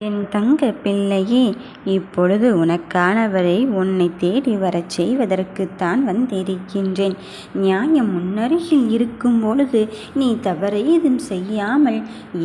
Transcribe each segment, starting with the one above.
என் தங்க பிள்ளையே இப்பொழுது உனக்கானவரை உன்னை தேடி வரச் செய்வதற்குத்தான் வந்திருக்கின்றேன். நியாயம் முன்னருகில் இருக்கும் பொழுது நீ தவறேதும் செய்யாமல்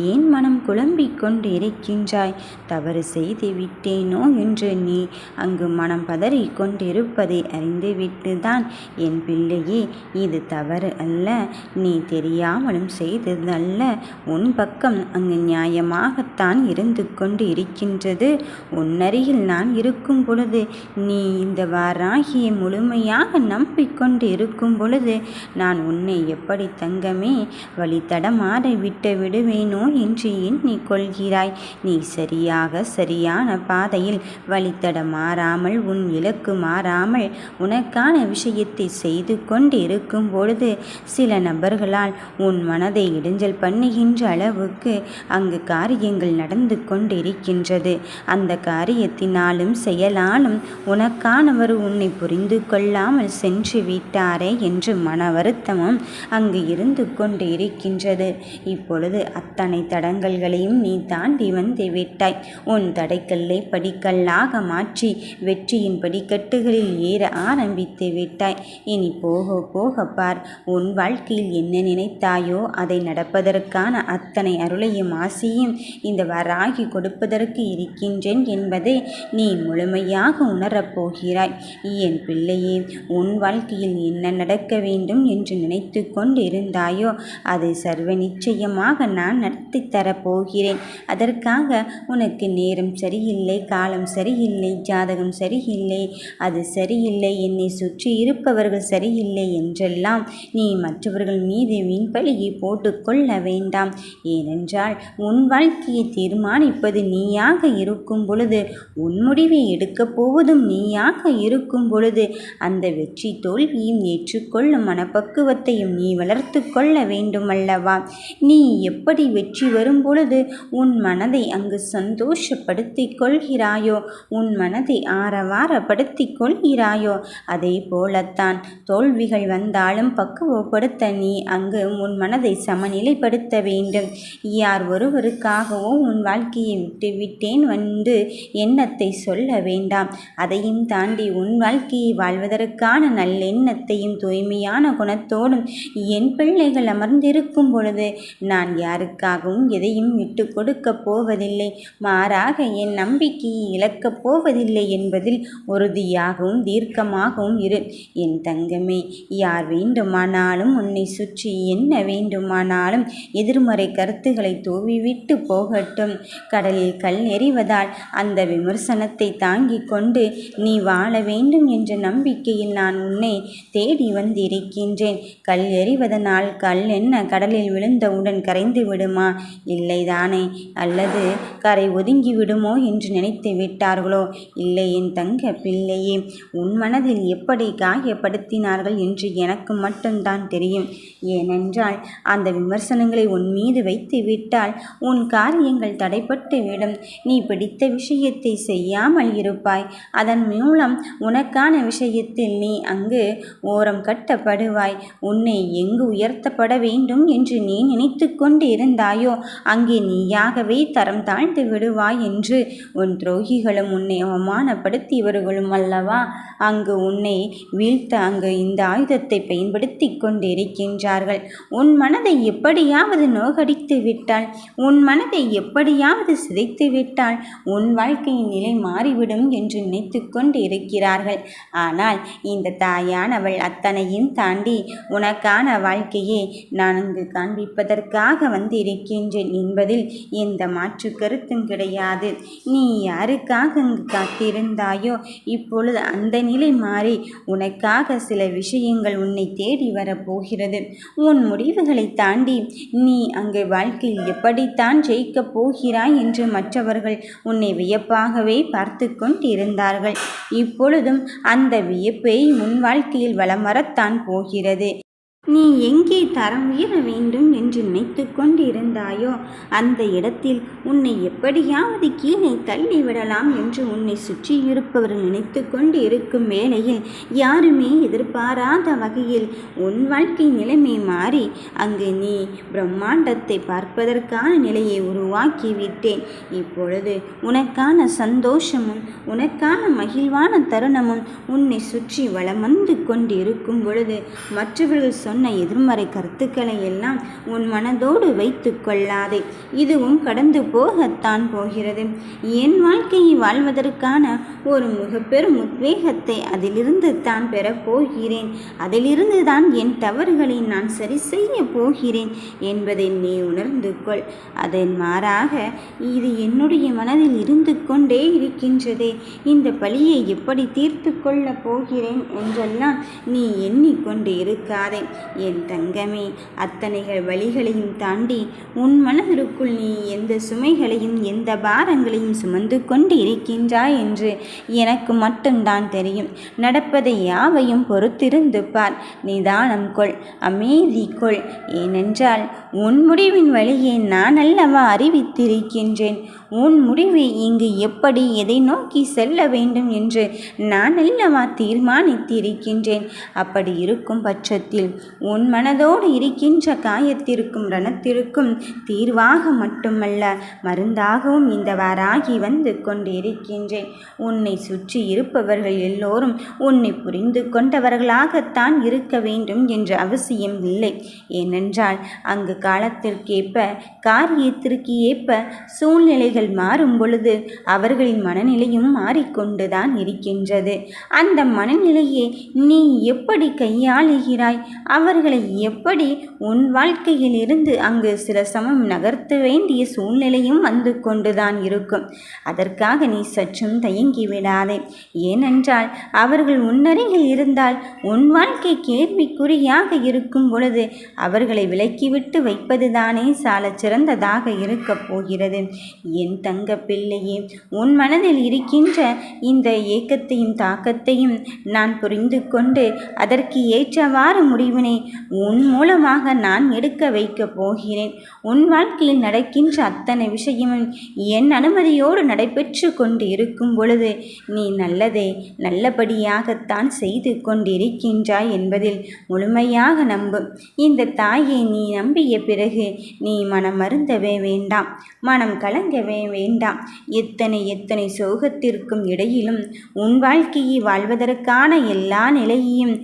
ஏன் மனம் குழம்பிக் கொண்டு இருக்கின்றாய் தவறு செய்து விட்டேனோ என்று நீ அங்கு மனம் பதறிக் கொண்டிருப்பதை அறிந்துவிட்டுதான் என் பிள்ளையே இது தவறு அல்ல. நீ தெரியாமலும் செய்ததல்ல. உன் பக்கம் அங்கு நியாயமாகத்தான் இருந்து கொண்டு இருக்கின்றது. உன்னருகில் நான் இருக்கும் பொழுது நீ இந்த வாராகியை முழுமையாக நம்பிக்கொண்டு இருக்கும் பொழுது நான் உன்னை எப்படி தங்கமே வழி தடமாற விட்டு விடுவேனோ என்று எண்ணி கொள்கிறாய். நீ சரியாக சரியான பாதையில் வழித்தட மாறாமல் உன் இலக்கு மாறாமல் உனக்கான விஷயத்தை செய்து கொண்டு இருக்கும் பொழுது சில நபர்களால் உன் மனதை இடைஞ்சல் பண்ணுகின்ற அளவுக்கு அங்கு காரியங்கள் நடந்து கொண்டிருக்கிறது இருக்கின்றது அந்த காரியத்தினாலும் செயலாலும் உனக்கானவர் உன்னை புரிந்து கொள்ளாமல் சென்று விட்டாரே என்று மன வருத்தமும் அங்கு இருந்து கொண்டு இருக்கின்றது. இப்பொழுது அத்தனை தடங்கல்களையும் நீ தாண்டி வந்து விட்டாய். உன் தடைக்கல்லை படிக்கல்லாக மாற்றி வெற்றியின் படிக்கட்டுகளில் ஏற ஆரம்பித்து விட்டாய். இனி போக போக பார் உன் வாழ்க்கையில் என்ன நினைத்தாயோ அதை நடப்பதற்கான அத்தனை அருளையும் ஆசியும் இந்த வராகி கொடுப்ப கொடுப்பதற்கு இருக்கின்றேன் என்பதை நீ முழுமையாக உணரப் போகிறாய். என் பிள்ளையே உன் வாழ்க்கையில் என்ன நடக்க வேண்டும் என்று நினைத்து கொண்டிருந்தாயோ அதை சர்வ நிச்சயமாக நான் நடத்தி தரப்போகிறேன் அதற்காக உனக்கு நேரம் சரியில்லை காலம் சரியில்லை ஜாதகம் சரியில்லை அது சரியில்லை என்னை சுற்றி இருப்பவர்கள் சரியில்லை என்றெல்லாம் நீ மற்றவர்கள் மீது மின்பழியை போட்டுக்கொள்ள வேண்டாம். ஏனென்றால் உன் வாழ்க்கையை தீர்மானிப்பது நீயாக இருக்கும் பொழுது உன் முடிவை எடுக்கப் போவதும் நீயாக இருக்கும் பொழுது அந்த வெற்றி தோல்வியும் ஏற்றுக்கொள்ளும் மனப்பக்குவத்தையும் நீ வளர்த்து கொள்ள வேண்டுமல்லவா? நீ எப்படி வெற்றி வரும் பொழுது உன் மனதை அங்கு சந்தோஷப்படுத்திக் கொள்கிறாயோ? உன் மனதை ஆரவாரப்படுத்திக் கொள்கிறாயோ? அதே போலத்தான் தோல்விகள் வந்தாலும் பக்குவப்படுத்த நீ அங்கு உன் மனதை சமநிலைப்படுத்த வேண்டும். யார் ஒருவருக்காகவோ உன் வாழ்க்கையை விட்டு விட்டேன் வந்து எண்ணத்தை சொல்ல வேண்டாம். அதையும் தாண்டி உன் வாழ்க்கையை வாழ்வதற்கான நல்லெண்ணத்தையும் தூய்மையான குணத்தோடும் என் பிள்ளைகள் அமர்ந்திருக்கும் பொழுது நான் யாருக்காகவும் எதையும் விட்டு கொடுக்கப் போவதில்லை. மாறாக என் நம்பிக்கையை இழக்கப் போவதில்லை என்பதில் உறுதியாகவும் தீர்க்கமாகவும் இரு. என் தங்கமே யார் வேண்டுமானாலும் உன்னை சுற்றி என்ன வேண்டுமானாலும் எதிர்மறை கருத்துக்களை தூவிவிட்டு போகட்டும். தலையில் கல் எறிவதால் அந்த விமர்சனத்தை தாங்கிக் கொண்டு நீ வாழ வேண்டும் என்ற நம்பிக்கையில் நான் உன்னை தேடி வந்திருக்கின்றேன். கல் எறிவதனால் கல் என்ன? கடலில் விழுந்தவுடன் கரைந்து விடுமா? இல்லைதானே அல்லது கரை ஒதுங்கி விடுமோ என்று நினைத்து விட்டார்களோ? இல்லை என் தங்க பிள்ளையே உன் மனதில் எப்படி காயப்படுத்தினார்கள் என்று எனக்கு மட்டும்தான் தெரியும். ஏனென்றால் அந்த விமர்சனங்களை உன் மீது வைத்து விட்டால் உன் காரியங்கள் தடைப்பட்டு போய்விடும் நீ பிடித்த விஷயத்தை செய்யாமல் இருப்பாய். அதன் மூலம் உனக்கான விஷயத்தில் நீ அங்கு ஓரம் கட்டப்படுவாய். உன்னை எங்கு உயர்த்தப்பட வேண்டும் என்று நீ நினைத்து கொண்டு இருந்தாயோ அங்கே நீயாகவே தரம் தாழ்ந்து விடுவாய் என்று உன் துரோகிகளும் உன்னை அவமானப்படுத்தியவர்களும் அல்லவா? அங்கு உன்னை வீழ்த்த அங்கு இந்த ஆயுதத்தை பயன்படுத்தி கொண்டிருக்கின்றார்கள். உன் மனதை எப்படியாவது நோகடித்து விட்டால் உன் மனதை எப்படியாவது சிதை சிதைத்து விட்டால் உன் வாழ்க்கையின் நிலை மாறிவிடும் என்று நினைத்து கொண்டு இருக்கிறார்கள். ஆனால் இந்த தாயானவள் அத்தனையும் தாண்டி உனக்கான வாழ்க்கையை நான் அங்கு காண்பிப்பதற்காக வந்து இருக்கின்றேன் என்பதில் எந்த மாற்று கருத்தும் கிடையாது. நீ யாருக்காக அங்கு காத்திருந்தாயோ இப்பொழுது அந்த நிலை மாறி உனக்காக சில விஷயங்கள் உன்னை தேடி வரப்போகிறது. உன் முடிவுகளை தாண்டி நீ அங்கு வாழ்க்கையில் எப்படித்தான் ஜெயிக்கப் போகிறாய் என்று மற்றவர்கள் உன்னை வியப்பாகவே பார்த்து கொண்டிருந்தார்கள் இப்பொழுதும் அந்த வியப்பை உன் வாழ்க்கையில் வளம் வரத்தான் போகிறது. நீ எங்கே தரம் உயர வேண்டும் என்று நினைத்து கொண்டிருந்தாயோ? அந்த இடத்தில் உன்னை எப்படியாவது கீழே தள்ளி விடலாம் என்று உன்னை சுற்றியிருப்பவர்கள் நினைத்து கொண்டு இருக்கும் வேளையில் யாருமே எதிர்பாராத வகையில் உன் வாழ்க்கை நிலைமை மாறி அங்கு நீ பிரம்மாண்டத்தை பார்ப்பதற்கான நிலையை உருவாக்கி விட்டேன் இப்பொழுது உனக்கான சந்தோஷமும் உனக்கான மகிழ்வான தருணமும் உன்னை சுற்றி வளமந்து வந்து கொண்டு இருக்கும் பொழுது மற்றவர்கள் சொன்ன எதிர்மறை கருத்துக்களை எல்லாம் உன் மனதோடு வைத்து கொள்ளாதே. இதுவும் கடந்து போகத்தான் போகிறது. என் வாழ்க்கையை வாழ்வதற்கான ஒரு மிகப்பெரும் உத்வேகத்தை அதிலிருந்து தான் பெறப் போகிறேன். அதிலிருந்து தான் என் தவறுகளை நான் சரி செய்ய போகிறேன் என்பதை நீ உணர்ந்து கொள். அதன் மாறாக இது என்னுடைய மனதில் இருந்து கொண்டே இருக்கின்றதே. இந்த பழியை எப்படி தீர்த்து கொள்ளப் போகிறேன் என்றெல்லாம் நீ எண்ணிக்கொண்டு இருக்காதே. என் தங்கமே அத்தனைகள் வழிகளையும் தாண்டி உன் மனதிற்குள் நீ எந்த சுமைகளையும் எந்த பாரங்களையும் சுமந்து கொண்டு இருக்கின்றாய் என்று எனக்கு மட்டும்தான் தெரியும். நடப்பதை யாவையும் பொறுத்திருந்து பார். நிதானம் கொள் அமைதி கொள். ஏனென்றால் உன் முடிவின் வழியை நான் அல்லவா அறிவித்திருக்கின்றேன். உன் முடிவு இங்கு எப்படி எதை நோக்கி செல்ல வேண்டும் என்று நான் அல்லவா தீர்மானித்திருக்கின்றேன். அப்படி இருக்கும் பட்சத்தில் உன் மனதோடு இருக்கின்ற காயத்திற்கும் ரணத்திற்கும் தீர்வாக மட்டுமல்ல மருந்தாகவும் இந்த வாராகி வந்து கொண்டிருக்கின்றேன். உன்னை சுற்றி இருப்பவர்கள் எல்லோரும் உன்னை புரிந்து கொண்டவர்களாகத்தான் இருக்க வேண்டும் என்ற அவசியம் இல்லை. ஏனென்றால் அங்கு காலத்திற்கேற்ப காரியத்திற்கு ஏற்ப சூழ்நிலைகள் மாறும் பொழுது அவர்களின் மனநிலையும் மாறிக்கொண்டுதான் இருக்கின்றது. அந்த மனநிலையை நீ எப்படி கையாளுகிறாய்? அவர்களை எப்படி உன் வாழ்க்கையிலிருந்து அங்கு சில சமம் நகர்த்த வேண்டிய சூழ்நிலை சூழ்நிலையும் வந்து கொண்டுதான் இருக்கும். அதற்காக நீ சற்றும் தயங்கி விடாதே. ஏனென்றால் அவர்கள் உன்னருகில் இருந்தால் உன் வாழ்க்கை கேள்விக்குறியாக இருக்கும் பொழுது அவர்களை விலக்கிவிட்டு வைப்பதுதானே சால சிறந்ததாக இருக்கப் போகிறது. என் தங்க பிள்ளையே உன் மனதில் இருக்கின்ற இந்த ஏக்கத்தையும் தாக்கத்தையும் நான் புரிந்து கொண்டு அதற்கு ஏற்றவாறு முடிவினை உன் மூலமாக நான் எடுக்க வைக்கப் போகிறேன். உன் வாழ்க்கையில் நடக்கின்ற அத்தனை விஷயமும் என் அனுமதியோடு நடைபெற்று கொண்டு இருக்கும் பொழுது நீ நல்லதை நல்லபடியாகத்தான் செய்து கொண்டிருக்கின்றாய் என்பதில் முழுமையாக நம்பும் இந்த தாயை நீ நம்பிய பிறகு நீ மனம் மருந்தவே வேண்டாம் மனம் கலங்கவே வேண்டாம். எத்தனை எத்தனை சோகத்திற்கும் இடையிலும் உன் வாழ்க்கையை வாழ்வதற்கான எல்லா நிலையையும்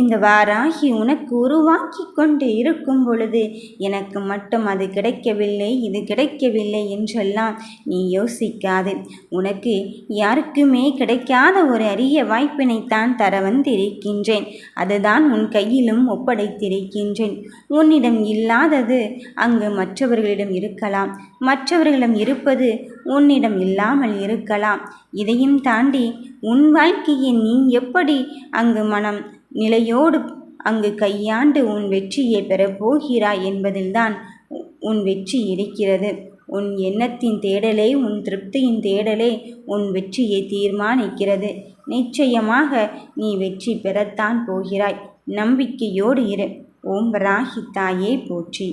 இந்த வாராகி உனக்கு உருவாக்கி கொண்டு இருக்கும் பொழுது எனக்கு மட்டும் அது கிடைக்கவில்லை இது கிடைக்கவில்லை என்றெல்லாம் நீ யோசிக்காது. உனக்கு யாருக்குமே கிடைக்காத ஒரு அரிய வாய்ப்பினைத்தான் தர வந்திருக்கின்றேன். அதுதான் உன் கையிலும் ஒப்படைத்திருக்கின்றேன். உன்னிடம் இல்லாதது அங்கு மற்றவர்களிடம் இருக்கலாம். மற்றவர்களிடம் இருப்பது உன்னிடம் இல்லாமல் இருக்கலாம். இதையும் தாண்டி உன் வாழ்க்கையை நீ எப்படி அங்கு மனம் நிலையோடு அங்கு கையாண்டு உன் வெற்றியை பெறப் போகிறாய் என்பதில்தான் உன் வெற்றி இருக்கிறது. உன் எண்ணத்தின் தேடலே உன் திருப்தியின் தேடலே உன் வெற்றியை தீர்மானிக்கிறது. நிச்சயமாக நீ வெற்றி பெறத்தான் போகிறாய். நம்பிக்கையோடு இரு. ஓம் ராகி தாயே போற்றி.